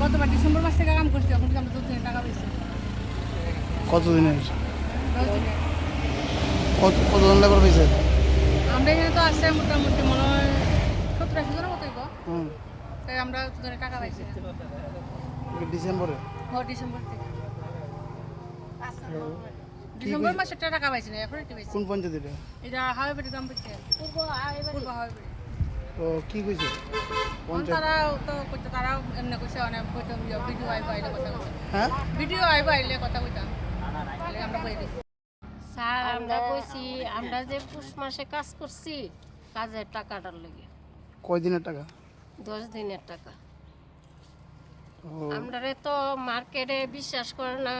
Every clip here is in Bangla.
গতবার ডিসেম্বর মাস থেকে কাম করছি এখন আমরা দিনের টাকা পেয়েছি কতদিনের? কত কত ঘণ্টা করে পেয়েছে আমরা এখানে তো আসছে মোটামুটি মনে হয় সত্তর আশি জনের মতোই তাই আমরা দু দিনের টাকা পাইছি। ডিসেম্বরে? ও ডিসেম্বর থেকে। ডিসেম্বর মাসে টাকা পাইছি না এখন একটু পেয়েছি কোন পঞ্চায়েত এটা এটা হাওয়াই বাড়ি গ্রাম পড়ছে পূর্ব হাওয়াই বাড়ি তো কি কইছে? এখন পঞ্চায়েত? তারাও তো কইতে তারাও এমনি কইছে অনেক কইতে ভিডিও আইব আইলে কথা কইতে হ্যাঁ? ভিডিও আইব আইলে কথা আমরা দিছি। স্যার আমরা কইছি আমরা যে পুষ মাসে কাজ করছি কাজের টাকাটার লেগে। কয় দিনের টাকা? দশ দিনের টাকা। ও। আমরা তো মার্কেটে বিশ্বাস করে না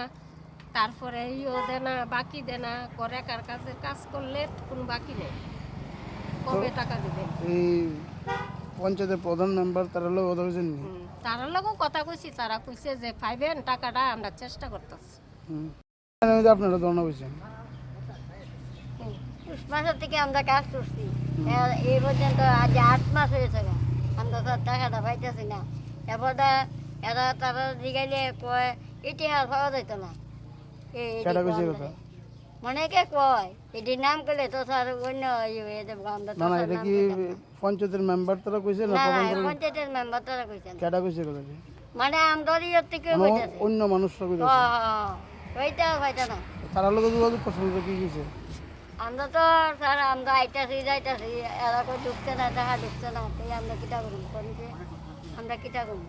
তারপরে ইও দেয় না বাকি দেয় না করে কার কাছে কাজ করলে কোনো বাকি নেই। কবে টাকা দিবেন? এই পঞ্চায়েতের প্রধান মেম্বার তারা লোক কথা নি? হুম, তারা লোকও কথা কইছি তারা কইছে যে পাইবেন টাকাটা আমরা চেষ্টা করতেছি। হুম। আপনারা বলছেন পুষ মাসের থেকে আমরা কাজ করছি। এই পর্যন্ত আজ আট মাস হয়েছে। আমরা তো টাকাটা পাইতেছি না। এরপর এরা তারা জিগাইলে কয় ইতিহাস পাওয়া যেত না। এই- এটি সেটা কইছে কম কথা দেয়। মনে কে কয় এটির নাম করলে তো স্যার অন্য ইয়ে হয়ে না না এটা কি পঞ্চায়েতের মেম্বার তারা কইছে না পঞ্চায়েতের মেম্বার তারা কইছেন কেটা কইছে কথা মানে থেকে মানে কইতেছে। অন্য মানুষরা কইছে ওইটা পাইতা না। তারা লোক যোগাযোগ কি কইছে? আমরা তো স্যার, আমরা আইতাছি, যাইতাছি এরা কই ঢুকছে না টাকা ঢুকছে না আমরা কিটা করুন আমরা কিটা করুন